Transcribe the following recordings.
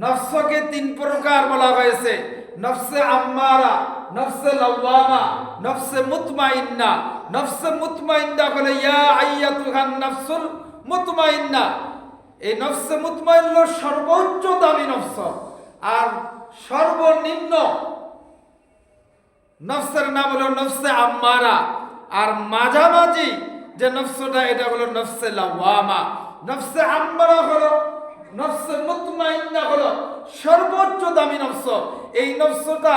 নফসকে তিন প্রকার বলা হয়েছে। নফসে আম্মারা, নফসে লাওয়ামা, নফসে মুতমাইন্না। নফসে মুতমাইন্না বলে ইয়া আইয়াতুহান নফসুল মুতমাইন্না। এই নফসে মুতমাইন্ন সর্বোচ্চ দামি নফস। আর সর্বনিম্ন নফসের নাম হলো নফসে আম্মারা। আর মাঝামাঝি যে নফসটা, এটা হলো নফসে লাওয়ামা। নফসে আম্মারা হলো নফসে মুতমাইন্না হলো সর্বোচ্চ দামি নফস। এই নফসটা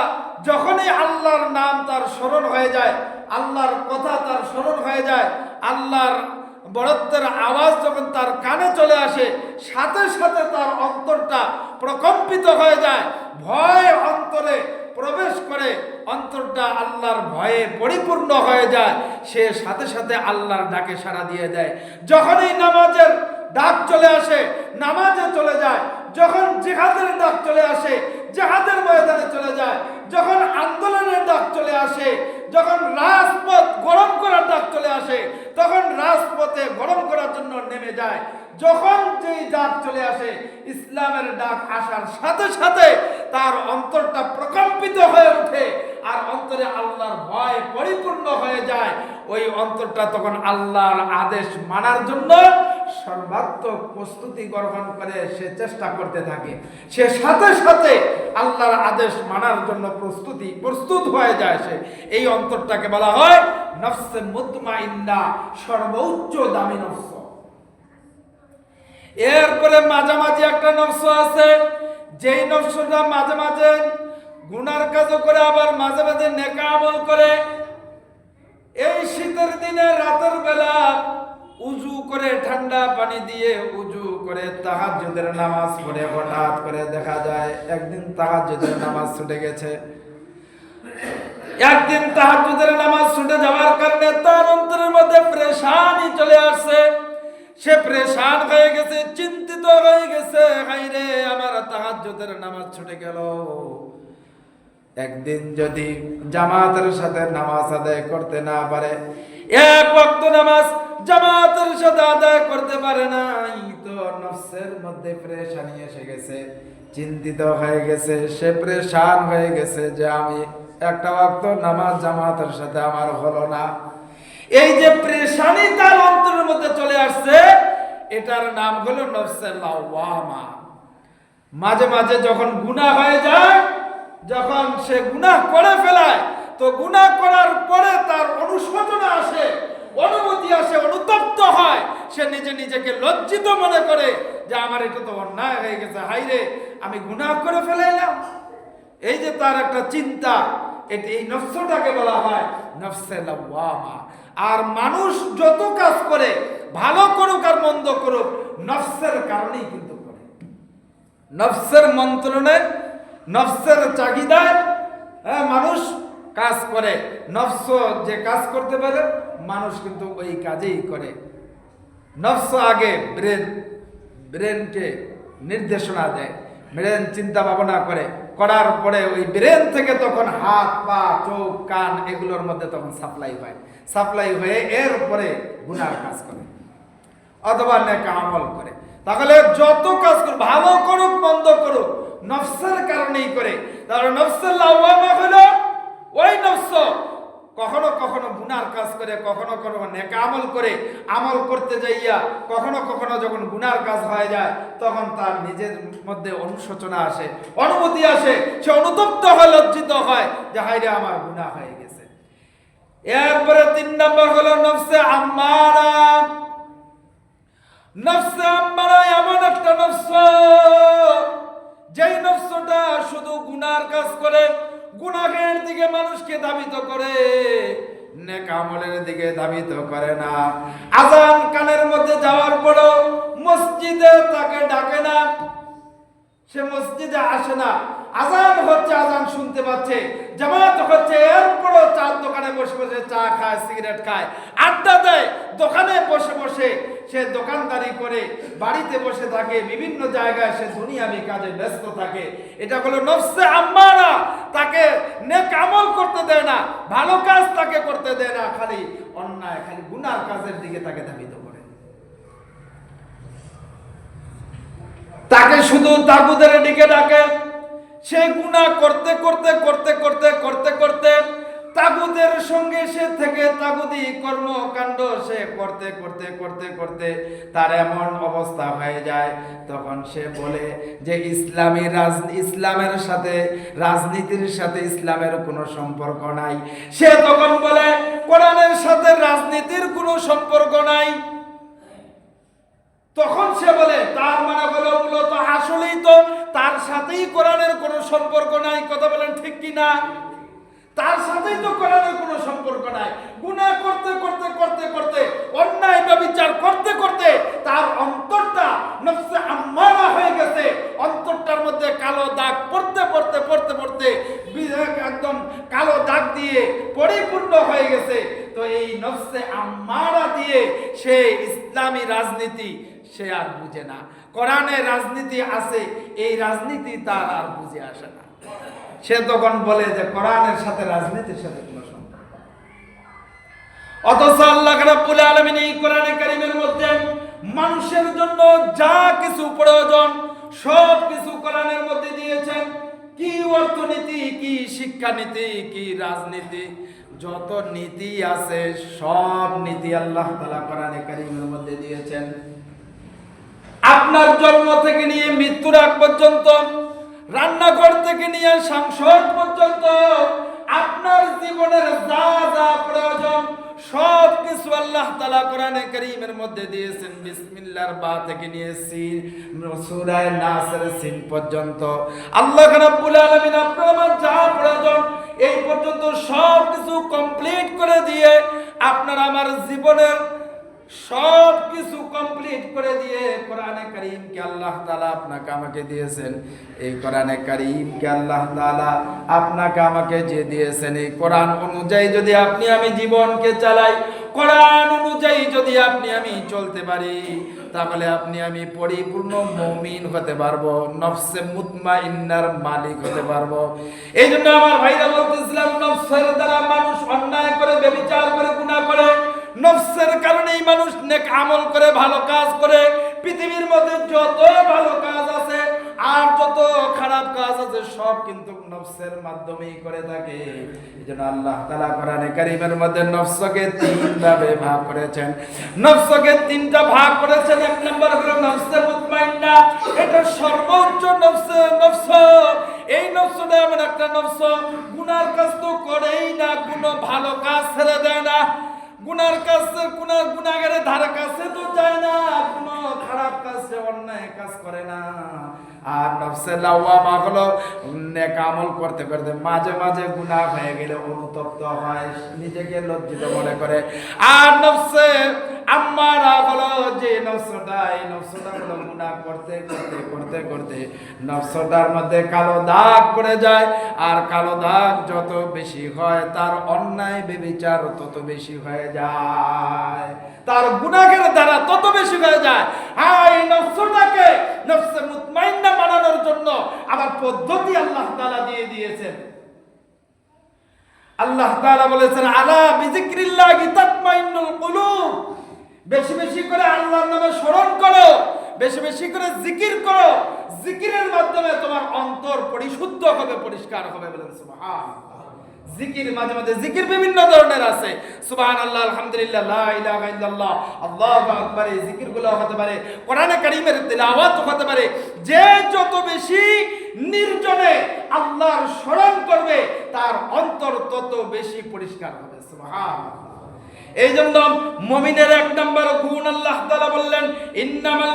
যখনই আল্লাহর নাম তার স্মরণ হয়ে যায়, আল্লাহর কথা তার স্মরণ হয়ে যায়, আল্লাহর বড়ত্বের আওয়াজ যখন তার কানে চলে আসে, সাথে সাথে তার অন্তরটা প্রকম্পিত হয়ে যায়, ভয় অন্তরে প্রবেশ করে অন্তরটা আল্লাহর ভয়ে পরিপূর্ণ হয়ে যায়, সে সাথে সাথে আল্লাহর ডাকে সাড়া দিয়ে দেয়। যখনই নামাজের ডাক চলে আসে, নামাজে চলে যায়। যখন জেহাদের ডাক চলে আসে, জেহাদের ময়দানে চলে যায়। যখন আন্দোলনের ডাক চলে আসে, যখন রাজপথ গরম করার ডাক চলে আসে, তখন রাজপথে গরম করার জন্য নেমে যায়। যখন যেই ডাক চলে আসে, ইসলামের ডাক আসার সাথে সাথে তার অন্তরটা প্রকম্পিত হয়ে ওঠে আর অন্তরে আল্লাহর ভয় পরিপূর্ণ হয়ে যায়। ওই অন্তরটা তখন আল্লাহর আদেশ মানার জন্য সর্বাত্মক প্রস্তুতি গ্রহণ করে সে চেষ্টা করতে থাকে। সে সাথে সাথে আল্লাহর আদেশ মানার জন্য প্রস্তুতি প্রস্তুত হয়ে যায় সে। এই অন্তরটাকে বলা হয় নফসে মুতমাইন্না, সর্বোচ্চ দামি নফস। এরপরে মাঝামাঝি একটা নফস আছে। যেই নফসটা মাঝে মাঝে গুনার কাজও করে, আবার মাঝে মাঝে নেকা আমল করে। এই শীতের দিনে, রাতের বেলা উজু করে ঠান্ডা পানি দিয়ে উজু করে তাহাজ্জুদের নামাজ পড়ে, হঠাৎ করে দেখা যায় একদিন তাহাজ্জুদের নামাজ ছুটে গেছে। একদিন তাহাজ্জুদের নামাজ ছুটে যাওয়ার কারণে তার অন্তরের মধ্যে প্রেশানি চলে আসছে। সে প্রেশান হয়ে গেছে, চিন্তিত হয়ে গেছে হাইরে আমার তাহাজ্জুদের নামাজ ছুটে গেল। একদিন যদি জামাতের সাথে নামাজ আদায় করতে না পারে, এক ওয়াক্ত নামাজ জামাতের সাথে আদায় করতে পারে নাই। তো নফসের মধ্যে প্রেশানি এসে গেছে, চিন্তিত হয়ে গেছে, সে প্রেশান হয়ে গেছে যে আমি একটা ওয়াক্ত নামাজ জামাতের সাথে আমার হলো না। এই যে প্রেশানি তার অন্তরের মধ্যে চলে আসছে, এটার নাম হলো নফসে লাওয়ামা। মাঝে মাঝে যখন গুনাহ হয়ে যায়, যখন সে গুনাহ করে ফেলায়, তো গুনাহ করার পরে তার অনুশোচনা আসে অনুমতি আসে অনুতপ্ত হয়। সে নিজে নিজেকে লজ্জিত মনে করে যে আমার এটা তো অন্যায় হয়ে গেছে। হাইরে আমি গুনাহ করে ফেলাইলাম এই যে তার একটা চিন্তা এটি এই নফসটাকে বলা হয় নফসে লাওয়ামা। আর মানুষ যত কাজ করে ভালো করুক আর মন্দ করুক নফসের কারণেই কিন্তু করে। নফসের মন্ত্রণে নফসের চাহিদায় হ্যাঁ, মানুষ কাজ করে। নফস যে কাজ করতে পারে মানুষ কিন্তু ওই কাজেই করে। নফস আগে ব্রেন, ব্রেনকে নির্দেশনা দেয়, ব্রেন চিন্তা ভাবনা করে। করার পরে ওই ব্রেন থেকে তখন হাত, পা, চোখ, কান এগুলোর মধ্যে তখন সাপ্লাই হয়। সাপ্লাই হয়ে এর উপরে গুনার কাজ করে অথবা নেকা আমল করে। তাহলে যত কাজ করুক, ভালো করুক, মন্দ করুক, নফসের কারণেই করে। তাহলে নফসের লাওয়ামা হলো ওই নফস। কখনো কখনো গুনার কাজ করে, কখনো কখনো নেকা আমল করে, আমল করতে যাইয়া কখনো কখনো যখন গুনার কাজ হয়ে যায়, তখন তার নিজের মধ্যে অনুশোচনা আসে অনুমতি আসে, সে অনুতপ্ত হয়, লজ্জিত হয় যে হাইরে আমার গুনাহ হয়ে গেছে। এরপরে তিন নম্বর হলো নফসে আম্মারা। নফসে আম্মারা এমন একটা নফস, যেই নফসটা শুধু গুনার কাজ করে গুনাহের দিকে মানুষকে ধাবিত করে, নেক আমলের দিকে ধাবিত করে না। আজান কানের মধ্যে যাওয়ার পরও মসজিদে তাকে ডাকে না। সে মসজিদে আসে না। আজান হচ্ছে, আজান শুনতে পাচ্ছে। জামাত হচ্ছে, এরপরও চার দোকানে বসে বসে চা খায়, সিগারেট খায়। আড্ডা দেয়, দোকানে বসে বসে সে দোকানদারি করে, বাড়িতে বসে থাকে, বিভিন্ন জায়গায় সে দুনিয়াবি কাজে ব্যস্ত থাকে। এটা হলো নফসে আম্মারা তাকে নেক আমল করতে দেয় না ভালো কাজ তাকে করতে দেয় না, খালি অন্যায়, খালি গুনার কাজের দিকে তাকে ধাবিত করে। তাকে শুধু তাবুদের দিকে ডাকে। সে গুণা করতে করতে করতে করতে করতে করতে তাগুদের সঙ্গে সে থেকে তাগুদি কর্মকাণ্ড সে করতে করতে করতে করতে তার এমন অবস্থা হয়ে যায়। তখন সে বলে যে ইসলামী রাজ, ইসলামের সাথে, রাজনীতির সাথে ইসলামের কোনো সম্পর্ক নাই। সে তখন বলে, কোরআনের সাথে রাজনীতির কোনো সম্পর্ক নাই। তখন সে বলে, তার মানে হলো মূলত আসলেই তো তার সাথেই কোরআনের কোনো সম্পর্ক নাই। কথা বলেন ঠিক কি না তার সাথেই তো কোরআনের কোনো সম্পর্ক নাই। গুনাহ করতে করতে করতে করতে, অন্যায় বা বিচার করতে করতে তার অন্তরটা নফসে আম্মারা হয়ে গেছে। অন্তরটার মধ্যে কালো দাগ পড়তে পড়তে পড়তে পড়তে একদম কালো দাগ দিয়ে পরিপূর্ণ হয়ে গেছে। তো এই নফসে আম্মারা দিয়ে সে ইসলামী রাজনীতি সে আর বুঝে না। কোরআনে রাজনীতি আছে, এই রাজনীতি তার আর বুঝে আসে না। সে তখন বলে যে কোরআনের সাথে রাজনীতির সাথে কোনো সম্পর্ক অথচ আল্লাহ রাব্বুল আলামিন এই কোরআনে কারীমের মধ্যে মানুষের জন্য যা কিছু প্রয়োজন সব কিছু কোরআনের মধ্যে দিয়েছেন। কি অর্থনীতি, কি শিক্ষানীতি, কি রাজনীতি, যত নীতি আছে সব নীতি আল্লাহ তাআলা কোরআনে কারীমের মধ্যে দিয়েছেন। আপনার জন্ম থেকে নিয়ে মৃত্যুর আগ পর্যন্ত রান্নাঘর থেকে নিয়ে সংসদ পর্যন্ত। আপনার জীবনের যা যা প্রয়োজন, সব কিছু আল্লাহ তালা কোরআনে করিমের মধ্যে দিয়েছেন। বিসমিল্লার বা থেকে নিয়ে সিন সূরায়ে নাসের সিন পর্যন্ত। আল্লাহ রাব্বুল আলামিন আপনার আমার যা প্রয়োজন, এই পর্যন্ত সব কিছু কমপ্লিট করে দিয়ে আপনার আমার জীবনের সব কমপ্লিট করে দিয়ে কোরআনে কারিমকে আল্লাহ তাআলা আপনাকে আমাকে দিয়েছেন। এই কোরআনে কারিমকে আল্লাহ তাআলা আপনাকে আমাকে যে দিয়েছেন, এই কোরআন অনুযায়ী যদি আপনি আমি জীবনকে চালাই, কোরআন অনুযায়ী যদি আপনি আমি চলতে পারি, তাহলে আপনি আমি পরিপূর্ণ মমিন হতে পারব, নফসে মুতমাইন্নার মালিক হতে পারব। এই জন্য আমার ভাইরা বলতেছিলাম, নফসের দ্বারা মানুষ অন্যায় করে, বেবিচার করে, গুনাহ করে নফসের কারণে এই মানুষ নেক আমল করে, ভালো কাজ করে। পৃথিবীর মধ্যে যত ভালো কাজ আছে, আর যত খারাপ কাজ আছে, সব কিন্তু নফসের মাধ্যমেই করে থাকে। এই জন্য আল্লাহ তালা কোরআনে কারিমের মধ্যে নফসকে তিন ভাবে ভাগ করেছেন। নফসকে তিনটা ভাগ করেছেন। এক নম্বর হলো নফসে মুতমাইন্না। এটা সর্বোচ্চ নফসে, নফস। এই নফসটা এমন একটা নফস, গুনার কাজ তো করেই না, কোনো ভালো কাজ ছেড়ে দেয় না। গুনার কাছে গুনা গুনাগারের ধারে কাছে তো যায় না, কোনো খারাপ কাছে অন্যায় কাজ করে না। আর নফসে লাওয়ামা হলো নেক আমল করতে করতে মাঝে মাঝে গুনাহ হয়ে গেলে অনুতপ্ত হয়, নিজেকে লজ্জিত মনে করে। আর নফসে আম্মারা হলো যে নফসটা, এই নফসটা হলো গুনাহ করতে করতে করতে করতে নফসটার মধ্যে কালো দাগ পড়ে যায়। আর কালো দাগ যত বেশি হয়, তার অন্যায় বেবিচার তত বেশি হয়ে যায়। তার গুনাহের দ্বারা তত বেশি হয়ে যায়। হ্যাঁ এই নফসটাকে নফসে মুতমাইন্না বানানোর জন্য আবার পদ্ধতি আল্লাহ তাআলা দিয়ে দিয়েছেন। আল্লাহ তাআলা বলেছেন, আলা বিজিক্রিল্লাহি তাতমাইন্নুল কুলুব। বেশি বেশি করে আল্লাহর নামে স্মরণ করো, বেশি বেশি করে জিকির করো। জিকিরের মাধ্যমে তোমার অন্তর পরিশুদ্ধ হবে, পরিষ্কার হবে বলেন সুবহানাল্লাহ। জিকির মাঝে মাঝে জিকির বিভিন্ন ধরনের আছে। সুবহান আল্লাহ আলহামদুলিল্লাহ, লা ইলাহা ইল্লাল্লাহ, আল্লাহু আকবার, এই জিকিরগুলো হতে পারে, কোরআনে কারীমের তেলাওয়াত হতে পারে। যে যত বেশি নির্জনে আল্লাহর স্মরণ করবে, তার অন্তর তত বেশি পরিষ্কার হবে, সুবহানাল্লাহ। এই জন্য মুমিনের এক নম্বর গুণ আল্লাহ তাআলা বললেন, ইন্নামাল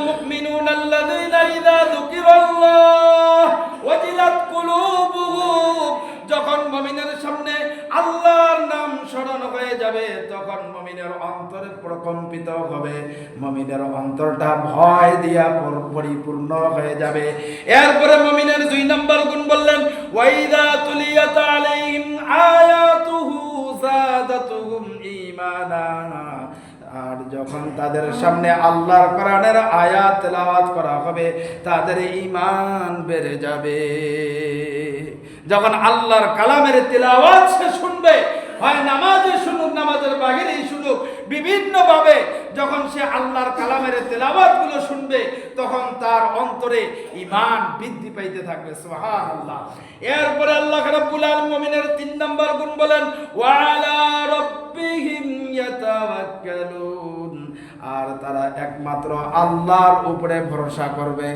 ওয়াজিলাত কুলুবুহুম যখন মুমিনের সামনে আল্লাহর নাম স্মরণ হয়ে যাবে, তখন মুমিনের অন্তরে প্রকম্পিত হবে। মুমিনের অন্তরটা ভয় দিয়া পরিপূর্ণ হয়ে যাবে। এরপরে মুমিনের দুই নম্বর গুণ বললেন ওয়াইদা আলাইহিম আয়াতুহু যখন তাদের সামনে আল্লাহর কোরআনের আয়াত তেলাওয়াত করা হবে, তাদের ইমান বেড়ে যাবে। যখন আল্লাহর কালামের তেলাওয়াত সে শুনবে, হয় নামাজে শুনুক নামাজের বাহিরেই শুনুক বিভিন্নভাবে যখন সে আল্লাহর কালামের তেলাওয়াতগুলো শুনবে, তখন তার অন্তরে ইমান বৃদ্ধি পাইতে থাকবে, সুবহানাল্লাহ। এরপরে আল্লাহ রাব্বুল আলামিন মুমিনের তিন নম্বর গুণ বলেন, ওয়ালা রাব্বিহিম ইয়াতাওয়াক্কালুন। আর তারা একমাত্র আল্লাহর উপরে ভরসা করবে।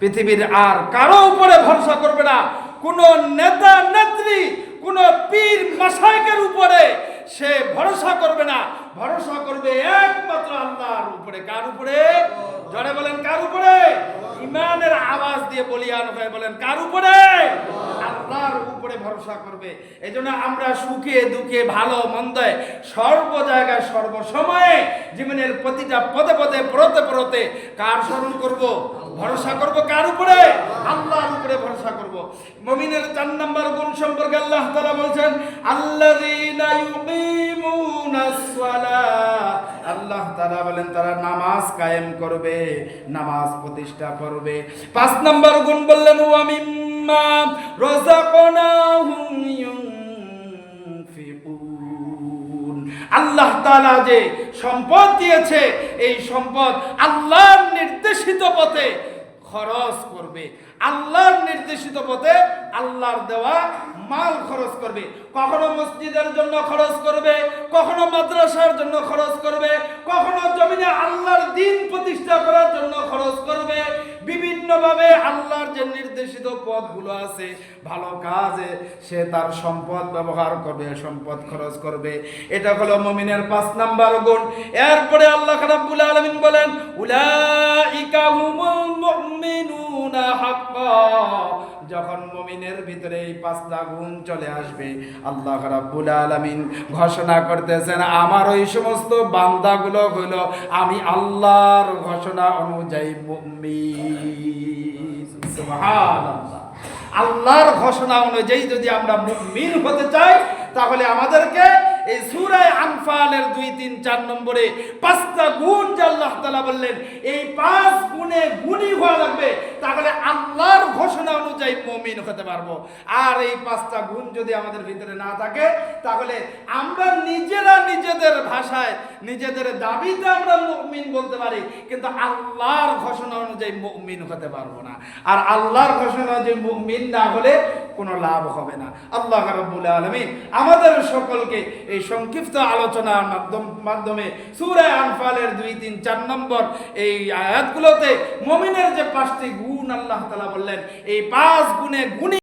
পৃথিবীর আর কারও উপরে ভরসা করবে না। কোন নেতা, নেত্রী, কোন পীর মাসাইকের উপরে সে ভরসা করবে না। ভরসা করবে একমাত্র আল্লাহর উপরে। কার উপরে? জনে বলেন কার উপরে? ইমানের আওয়াজ দিয়ে বলিয়ান হয়ে বলেন, কার উপরে? আল্লাহর উপরে ভরসা করবে। এই জন্য আমরা সুখে, দুঃখে, ভালো, মন্দে, সর্ব জায়গায় সর্বসময়ে জীবনের প্রতিটা পদে পদে পড়তে পড়তে কার স্মরণ করব? ভরসা করব কার উপরে? আল্লাহর উপরে ভরসা করব। মুমিনের চার নম্বর গুণ সম্পর্কে আল্লাহ তাআলা বলছেন সালাহ আল্লাহ তাআলা বলেন, তারা নামাজ কায়েম করবে, নামাজ প্রতিষ্ঠা করবে। পাঁচ নাম্বার গুণ বললেন মিম্মা রাযাকনাহুম আল্লাহ তাআলা যে সম্পদ দিয়েছে, এই সম্পদ আল্লাহর নির্দেশিত পথে খরচ করবে। আল্লাহর নির্দেশিত পথে আল্লাহর দেওয়া মাল খরচ করবে। কখনো মসজিদের জন্য খরচ করবে, কখনো মাদ্রাসার জন্য খরচ করবে, কখনো জমিনে আল্লাহর দিন প্রতিষ্ঠা করার জন্য খরচ করবে। বিভিন্নভাবে আল্লাহর যে নির্দেশিত পথগুলো আছে, ভালো কাজে সে তার সম্পদ ব্যবহার করবে, সম্পদ খরচ করবে। এটা হলো মমিনের পাঁচ নাম্বার গুণ। এরপরে আল্লাহ রাব্বুল আলামিন বলেন, উলাইকা হুমুল মুমিনুনা। যখন মমিনের ভিতরে এই পাঁচটা গুণ চলে আসবে, আল্লাহ রাব্বুল আলামিন ঘোষণা করতেছেন, আমার ওই সমস্ত বান্দাগুলো হলো আমি আল্লাহর ঘোষণা অনুযায়ী সুবহানাল্লাহ। আল্লাহর ঘোষণা অনুযায়ী যদি আমরা মুমিন হতে চাই, তাহলে আমাদেরকে এই সুরায় আনফালের দুই, তিন, চার নম্বরে পাঁচটা গুণ যে আল্লাহ তালা বললেন, এই পাঁচ গুণে গুণী হওয়া লাগবে। তাহলে আল্লাহর ঘোষণা অনুযায়ী মমিন হতে পারব। আর এই পাঁচটা গুণ যদি আমাদের ভিতরে না থাকে, তাহলে আমরা নিজেরা নিজেদের ভাষায়, নিজেদের দাবিতে আমরা মুমিন বলতে পারি, কিন্তু আল্লাহর ঘোষণা অনুযায়ী মুমিন হতে পারব না। আর আল্লাহর ঘোষণা অনুযায়ী মুমিন না হলে কোনো লাভ হবে না। আল্লাহ রব্বুল আলমী আমাদের সকলকে এই সংক্ষিপ্ত আলোচনার মাধ্যম মাধ্যমে সুরে আনফালের দুই তিন চার নম্বর এই আয়াতগুলোতে মমিনের যে পাঁচটি গুণ আল্লাহ তালা বললেন, এই পাঁচ গুণে গুণী